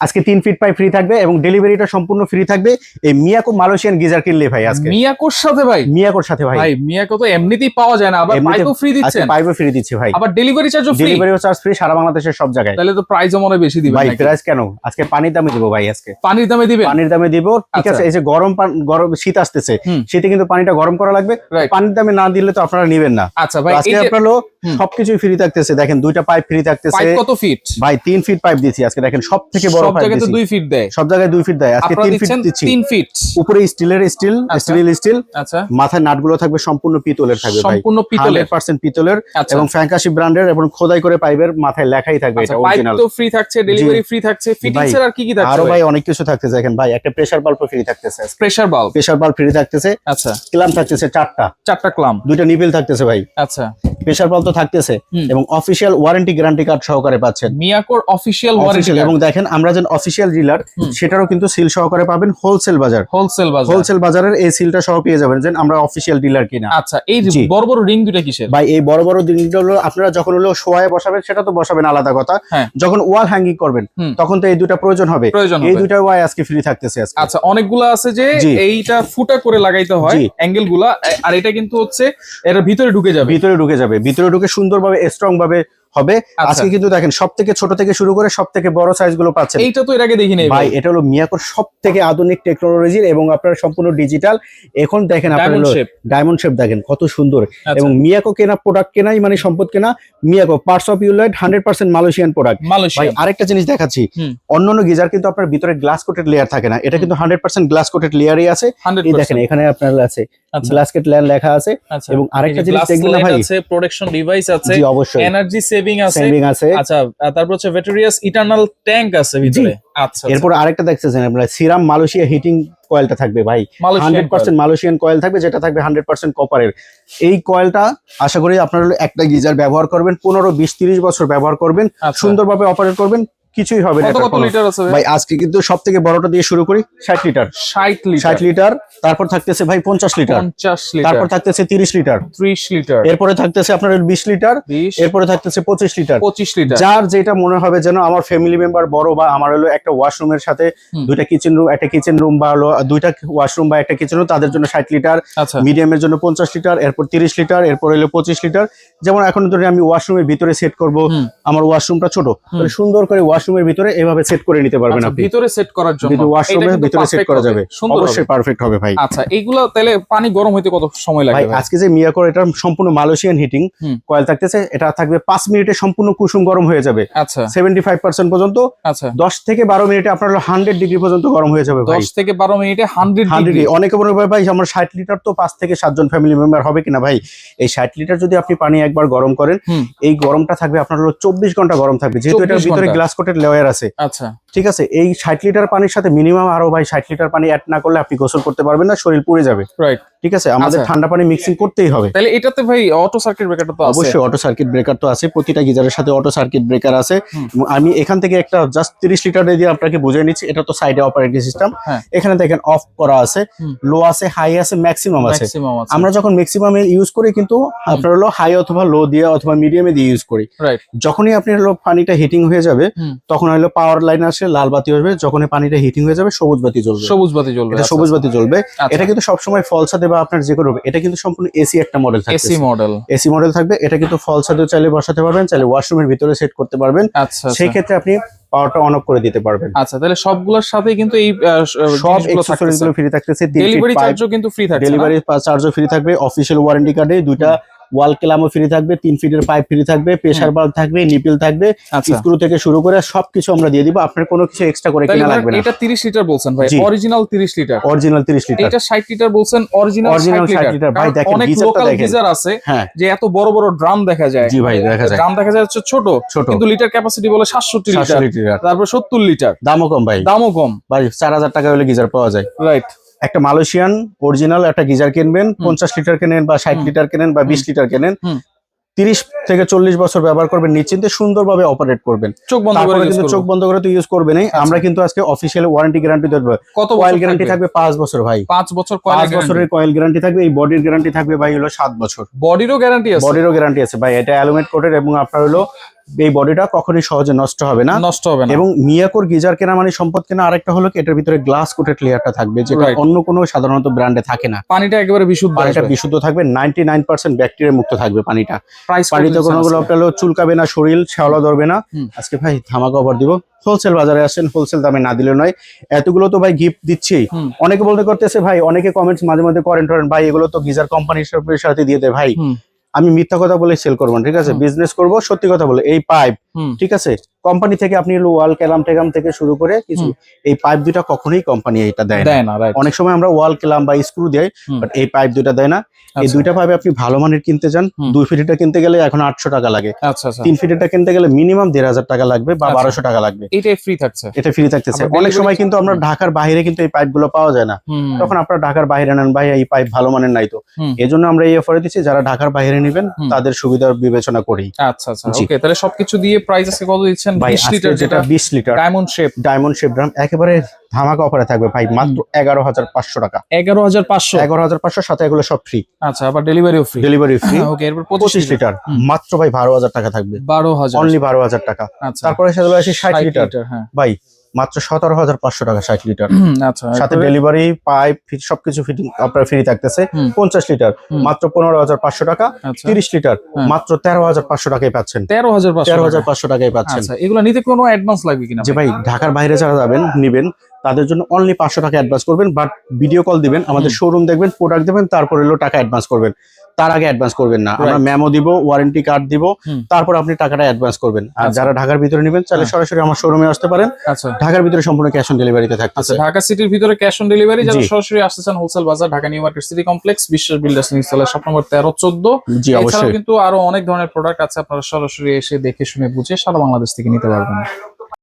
আজকে তিন ফিট পাই ফ্রি থাকবে এবং ডেলিভারিটা সম্পূর্ণ ফ্রি থাকবে। এই মিয়াকো মালয়েশিয়ান গিজার কিনলে ভাই আজকে। মিয়াকোর সাথে ভাই? মিয়াকোর সাথে ভাই। ভাই মিয়াকো তো এমনিতেই পাওয়া যায় না আবার পাইপও ফ্রি দিচ্ছেন। পাইপে ফ্রি দিচ্ছি ভাই। আবার ডেলিভারি চার্জও ফ্রি ডেলিভারি চার্জ ফ্রি সারা বাংলাদেশের সব জায়গায়। তাহলে তো প্রাইসও মনে বেশি দিবেন ভাই প্রাইস কেন? আজকে পানির দামে দিব ভাই আজকে। পানির দামে দিবেন? পানির দামে দিব ঠিক আচ্ছা। আছে এই যে গরম গরম শীত আসতেছে শীতে কিন্তু পানিটা গরম করা লাগবে. পানির দামে না দিলে তো আপনারা নিবেন না। আচ্ছা ভাই আজকে আপনার হলো সবকিছুই ফ্রি থাকতেছে দেখেন দুইটা পাইপ ফ্রি থাকতেছে। পাইপ কত ফিট ভাই তিন ফিট পাইপ দিচ্ছি আজকে দেখেন সব থেকে বড় সব জায়গায় তো দিচ্ছি দুই ফিট দেয়। সব জায়গায় দুই ফিট দেয়। আজকে আপনারা তিন ফিট দিচ্ছি। তিন ফিট উপরে স্টিলের স্টিল আচ্ছা। স্টিল স্টিল আচ্ছা। মাথায় নাটগুলো থাকবে সম্পূর্ণ পিতলের থাকবে ভাই। সম্পূর্ণ পিতলের। হান্ড্রেড পার্সেন্ট পিতলের আচ্ছা। এবং ফ্যাঙ্কাশি ব্র্যান্ডের এবং খোদাই করে পাইপের মাথায় লেখাই থাকবে আচ্ছা এটা অরিজিনাল তো ফ্রি থাকছে ডেলিভারি ফ্রি থাকছে। ফিটিংস এর আর কি কি থাকছে আরও ভাই? অনেক কিছু থাকতেছে দেখেন ভাই একটা প্রেসার বাল্ব ফ্রি থাকতেছে pressure bulb pressure bulb free থাকতেছে। আচ্ছা। ক্লাম থাকতেছে চারটা। চারটা ক্লাম দুইটা নিপিল থাকতেছে ভাই। আচ্ছা। প্রেসার থাকতেছে এবং অফিসিয়াল ওয়ারেন্টি গ্যারান্টি কার্ড সহকারে পাচ্ছেন। মিয়াকোর অফিসিয়াল ওয়ারেন্টি এবং দেখেন আমরা যে অফিসিয়াল ডিলার সেটারও কিন্তু সিল সহকারে পাবেন হোলসেল বাজার। হোলসেল বাজার। হোলসেল বাজারের এই সিলটা সহ পেয়ে যাবেন যে আমরা অফিসিয়াল ডিলার কিনা। আচ্ছা এই যে বড় বড় রিং দুটা কিসের? ভাই এই বড় বড় জিনিসগুলো হলো আপনারা যখন হলো শোয়ায় বসাবেন সেটা তো বসাবেন আলাদা কথা। হ্যাঁ। যখন ওয়াল হ্যাঙ্গিং করবেন তখন তো এই দুটা প্রয়োজন হবে। এই দুটা ওয়াই আজকে ফ্রি থাকতেছে আজকে। আচ্ছা অনেকগুলো আছে যে এইটা ফুটা করে লাগাইতে হয়। অ্যাঙ্গেলগুলা আর এটা কিন্তু হচ্ছে এর ভিতরে ঢুকে যাবে। ভিতরে ঢুকে যাবে। ভিতরে ঢুকে সুন্দরভাবে স্ট্রং ভাবে হবে। আচ্ছা। আজকে কিন্তু দেখেন সব থেকে ছোট থেকে শুরু করে সব থেকে বড় সাইজগুলো পাচ্ছেন। এইটা তো এর আগে দেখিনি ভাই এটা হলো মিয়াকোর সব থেকে আধুনিক টেকনোলজির এবং আপনার সম্পূর্ণ ডিজিটাল এখন দেখেন আপনার ডায়মন্ড শেপ দেখেন কত সুন্দর। আচ্ছা। এবং মিয়াকো কেনা প্রোডাক্ট কেনাই মানে সম্পদ কেনা মিয়াকো পার্টস অফ ইউলাইট হান্ড্রেড পার্সেন্ট মালয়েশিয়ান প্রোডাক্ট ভাই আরেকটা জিনিস দেখাচ্ছি। অন্যান্য গিজার কিন্তু আপনার ভিতরে গ্লাস কোটেড লেয়ার থাকে না। এটা কিন্তু হান্ড্রেড পার্সেন্ট গ্লাস কোটেড লেয়ারই আছে। এই দেখেন এখানে আপনার আছে গ্লাস কোটেড লেয়ার লেখা আছে। আচ্ছা। এবং আরেকটা জিনিস দেখবেন ভাই। আছে প্রোটেকশন ডিভাইস আছে। জি অবশ্যই। এনার্জি সেভিং আছে। সেভিং আছে। আচ্ছা তারপর হচ্ছে ভেটেরিয়াস ইটারনাল ট্যাঙ্ক আছে ভিতরে। আচ্ছা এরপর আরেকটা দেখতেছেন আপনার সিরাম মালয়েশিয়া হিটিং কয়েলটা থাকবে ভাই। হান্ড্রেড পার্সেন্ট মালয়েশিয়ান কয়েল থাকবে যেটা থাকবে হান্ড্রেড পার্সেন্ট কপারের এই কয়েলটা আশা করি আপনারা একটা গিজার ব্যবহার করবেন পনেরো বিশ তিরিশ বছর ব্যবহার করবেন সুন্দর সুন্দরভাবে অপারেট করবেন। কিছুই হবে না ভাই? আজকে কিন্তু সব থেকে বড়টা দিয়ে শুরু করি ষাট লিটার 60 লিটার ষাট লিটার তারপর থাকতেছে ভাই পঞ্চাশ লিটার 50 লিটার তারপর থাকতেছে তিরিশ লিটার 30 লিটার এরপরে থাকতেছে আপনার বিশ লিটার 20 এরপরে থাকতেছে পঁচিশ লিটার 25 লিটার যার যেটা মনে হবে যেন আমার ফ্যামিলি মেম্বার বড় বা আমার হলো একটা ওয়াশরুমের সাথে। দুইটা কিচেন রুম একটা কিচেন রুম বা হলো দুইটা ওয়াশরুম বা একটা কিচেন রুম তাদের জন্য ষাট লিটার আচ্ছা। মিডিয়ামের জন্য পঞ্চাশ লিটার এরপর তিরিশ লিটার এরপর হলো পঁচিশ লিটার যেমন এখন ধরে আমি ওয়াশরুমের ভিতরে সেট করব। আমার ওয়াশরুমটা ছোট। সুন্দর করে ওয়াশরুমের ভিতরে এভাবে সেট করে নিতে পারবেন আচ্ছা, আপনি। ভিতরে সেট করার জন্য। এটা ওয়াশরুমের ভিতরে সেট করা যাবে অবশ্যই পারফেক্ট হবে ভাই। আচ্ছা এইগুলা তাহলে পানি গরম হইতে কত সময় লাগে ভাই? আজকে যে মিয়াকোর এটা সম্পূর্ণ মালয়েশিয়ান হিটিং কয়েল থাকতেছে এটা থাকবে পাঁচ মিনিটে সম্পূর্ণ কুসুম গরম হয়ে যাবে। আচ্ছা। সেভেন্টি ফাইভ পার্সেন্ট পর্যন্ত আচ্ছা। দশ থেকে বারো মিনিটে আপনার হান্ড্রেড ডিগ্রি পর্যন্ত গরম হয়ে যাবে ভাই। 10 থেকে 12 মিনিটে 100 ডিগ্রি অনেকে হয় ভাই আমার ষাট লিটার তো পাঁচ থেকে সাতজন ফ্যামিলি মেম্বার হবে কিনা ভাই? এই ষাট লিটার যদি আপনি পানি একবার গরম করেন এই গরমটা থাকবে আপনার হলো চব্বিশ ঘণ্টা গরম থাকবে। যেহেতু এটার ভিতরে গ্লাস গ্লাস কোটেড লেয়ার আছে। আচ্ছা। ঠিক আছে? এই ষাট লিটার পানির সাথে মিনিমাম আরও ভাই ষাট লিটার পানি অ্যাড না করলে আপনি গোসল করতে পারবেন না শরীর পুড়ে যাবে। রাইট ঠিক আছে? আমাদের আচ্ছা। ঠান্ডা পানি মিক্সিং করতেই হবে। তাহলে এটাতে ভাই অটো সার্কিট ব্রেকারটা তো অবশ্যই অটো সার্কিট ব্রেকার তো আছে প্রতিটা গিজারের সাথে অটো সার্কিট ব্রেকার আছে। আমি এখান থেকে একটা জাস্ট তিরিশ লিটার দিয়ে আপনাকে বুঝিয়ে নিচ্ছি এটা তো সাইডে অপারেটিং সিস্টেম। এখানে দেখেন অফ করা আছে লো আছে হাই আছে ম্যাক্সিমাম আছে। আমরা যখন ম্যাক্সিমাম ইউজ করি কিন্তু আপনার হলো হাই অথবা লো দিয়ে অথবা মিডিয়ামে দিয়ে ইউজ করি। যখনই আপনি হলো পানিটা হিটিং হয়ে যাবে তখন হলো পাওয়ার লাইন আসে লাল বাতি আসবে। যখনই পানিটা হিটিং হয়ে যাবে সবুজ বাতি জ্বলবে। সবুজ বাতি জ্বলবে। এটা সবুজ বাতি জ্বলবে। আচ্ছা। এটা কিন্তু সবসময় ফলসাদে বা আপনার যে কোনো এটা কিন্তু সম্পূর্ণ এসি একটা মডেল থাকবে এসি মডেল এসি মডেল থাকবে এটা কিন্তু ফল ছাদেও চাইলে বসাতে পারবেন চাইলে ওয়াশরুমের ভিতরে সেট করতে পারবেন। আচ্ছা সেই আচ্ছা ক্ষেত্রে আপনি পাওয়ারটা অন অফ করে দিতে পারবেন। আচ্ছা তাহলে সবগুলোর সাথে কিন্তু এই সব অ্যাকসেসরিজগুলো গুলো ফ্রি থাকতেছে ডেলিভারি চার্জও কিন্তু ফ্রি থাকবে ডেলিভারি চার্জও ফ্রি থাকবে অফিসিয়াল ওয়ারেন্টি কার্ডে দুইটা ওয়াল ক্লামও ফ্রি থাকবে তিন ফিটের পাইপ ফ্রি থাকবে প্রেসার বাল্ব থাকবে নিপিল থাকবে আচ্ছা। স্ক্রু থেকে শুরু করে সবকিছু আমরা দিয়ে দিব। আপনার কোনো কিছু এক্সট্রা করে কিনা লাগবে না। এটা 30 লিটার বলছেন ভাই অরিজিনাল 30 লিটার অরিজিনাল 30 লিটার এটা 60 লিটার বলছেন অরিজিনাল Original 60 60 লিটার ভাই দেখেন, অনেক লোকাল গিজার আছে হ্যাঁ। যে এত বড় বড় ড্রাম দেখা যায়। জি ভাই দেখা যায়। ড্রাম দেখা যায় হচ্ছে ছোট ছোট। কিন্তু লিটার ক্যাপাসিটি বলে 760 লিটার 700 লিটার তারপর 70 লিটার দামও কম ভাই। দামও কম। ভাই চার হাজার টাকা হলে গিজার পাওয়া যায়। রাইট একটা মালয়েশিয়ান অরিজিনাল একটা গিজার কিনবেন পঞ্চাশ লিটার কেনেন বা ষাট লিটার কেনেন বা বিশ লিটার কেনেন তিরিশ থেকে চল্লিশ বছর ব্যবহার করবেন নিশ্চিন্তে সুন্দরভাবে অপারেট করবেন। চোখ বন্ধ করে কিন্তু চোখ বন্ধ করে তো ইউজ করবেনই আমরা কিন্তু আজকে অফিসিয়াল ওয়ারেন্টি গ্যারান্টি দেবো কত কয়েল গ্যারান্টি থাকবে? পাঁচ বছর ভাই। 5 বছর পাঁচ বছরের কয়েল গ্যারান্টি থাকবে এই বডির গ্যারান্টি থাকবে ভাই হলো সাত বছর। বডিরও গ্যারান্টি আছে? বডিরও গ্যারান্টি আছে ভাই এটা অ্যালুমেট কোটের এবং আপনার হলো এই বডিটা কখনোই সহজে নষ্ট হবে না। নষ্ট হবে না। এবং মিয়াকোর গিজার কেনা মানে সম্পদ কেনা আরেকটা হলো কি এটার ভিতরে গ্লাস কোটেড লেয়ারটা থাকবে যেটা অন্য কোনো সাধারণত ব্র্যান্ডে থাকে না। পানিটা একেবারে বিশুদ্ধ পানিটা বিশুদ্ধ থাকবে নাইনটি নাইন পার্সেন্ট ব্যাকটেরিয়া মুক্ত থাকবে পানিটা। পানিতে কোনো আপনার চুলকাবে না শরীর শ্যাওলা ধরবে না। আজকে ভাই ধামাকা অফার দিব। হোলসেল বাজারে আসেন হোলসেল দামে না দিলে নয়। এতগুলো তো ভাই গিফট দিচ্ছি অনেকে বলতে করতেছে ভাই অনেকে কমেন্টস মাঝে মাঝে করেন টরেন ভাই এগুলো তো গিজার কোম্পানির সাথে দিয়ে দেয় ভাই। আমি মিথ্যা কথা বলে সেল করব না ঠিক আছে বিজনেস করব সত্যি কথা বলে এই পাইপ। ঠিক আছে? কোম্পানি থেকে আপনি ওয়াল ক্যালাম টেলাম থেকে শুরু করে কিছু এই পাইপ দুটা কখনোই কোম্পানি এটা দেয় না। অনেক সময় আমরা ওয়াল ক্যালাম বা স্ক্রু দেয় বাট এই পাইপ দুটা দেয় না। এই দুইটা পাইপ আপনি ভালো মানের কিনতে চান। দুই ফিটেরটা কিনতে গেলে এখন আটশো টাকা লাগে। আচ্ছা আচ্ছা। তিন ফিটেরটা কিনতে গেলে মিনিমাম দেড় হাজার টাকা লাগবে বা আচ্ছা। বারোশো টাকা লাগবে। এটাই ফ্রি থাকছে। এটা ফ্রি থাকতেছে। অনেক সময় কিন্তু আমরা ঢাকার বাইরে কিন্তু এই পাইপগুলো পাওয়া যায় না। তখন আপনারা ঢাকার বাইরে নেন ভাই এই পাইপ ভালো মানের নাই তো। এই জন্য আমরা এই অফারে দিচ্ছি যারা ঢাকার বাইরে নেবেন তাদের সুবিধা বিবেচনা করি। আচ্ছা আচ্ছা। ওকে তাহলে সবকিছু দিয়ে প্রাইস আজকে কত দিচ্ছেন? 20 লিটার যেটা যেটা বিশ litre diamond shape diamond shape drum একেবারে ধামাকা অফারে থাকবে ভাই মাত্র এগারো হাজার পাঁচশো টাকা। এগারো হাজার পাঁচশো? এগারো হাজার পাঁচশো সাথে এগুলো সব ফ্রি আচ্ছা আবার ডেলিভারিও ফ্রি ডেলিভারি ফ্রি ওকে এরপর পঁচিশ পঁচিশ লিটার লিটার মাত্র ভাই বারো হাজার টাকা থাকবে। বারো হাজার। অনলি বারো হাজার টাকা। আচ্ছা। তারপরে সেগুলো আছে 60 লিটার হ্যাঁ। ভাই মাত্র সতেরো হাজার পাঁচশো টাকা ষাট লিটার। আচ্ছা সাথে ডেলিভারি পাইপ সবকিছু ফিটিং আপনার ফ্রি থাকতেছে। পঞ্চাশ লিটার মাত্র পনেরো হাজার পাঁচশো টাকা। আচ্ছা। তিরিশ লিটার হ্যাঁ। মাত্র তেরো হাজার পাঁচশো টাকায় পাচ্ছেন। তেরো হাজার তেরো হাজার পাঁচশো টাকায় পাচ্ছেন। আচ্ছা এগুলো নিতে কোনো অ্যাডভান্স লাগবে কিনা? যে ভাই ঢাকার বাইরে যারা যাবেন নিবেন তাদের জন্য অনলি পাঁচশো টাকা অ্যাডভান্স করবেন বাট ভিডিও কল দিবেন আমাদের শোরুম দেখবেন প্রোডাক্ট দেবেন তারপর টাকা অ্যাডভান্স করবেন। তার আগে অ্যাডভান্স করবেন না। আমরা. মেমো দিব ওয়ারেন্টি কার্ড দিব তারপর আপনি টাকাটা অ্যাডভান্স করবেন। আর আচ্ছা। যারা ঢাকার ভিতরে নেবেন তাহলে হ্যাঁ। সরাসরি আমার শোরুমে আসতে পারেন। আচ্ছা। ঢাকার ভিতরে সম্পূর্ণ ক্যাশ অন ডেলিভারিতে আচ্ছা থাকতেছে। ঢাকা সিটির ভিতরে ক্যাশ অন ডেলিভারি যারা সরাসরি আসতে চান হোলসেল বাজার Dhaka new market city complex Biswas builders নিউজতলা shop number তেরো চোদ্দ। জি অবশ্যই। কিন্তু আরও অনেক ধরনের প্রোডাক্ট আছে আপনারা সরাসরি এসে দেখে শুনে বুঝে সারা বাংলাদেশ থেকে নিতে পারবেন।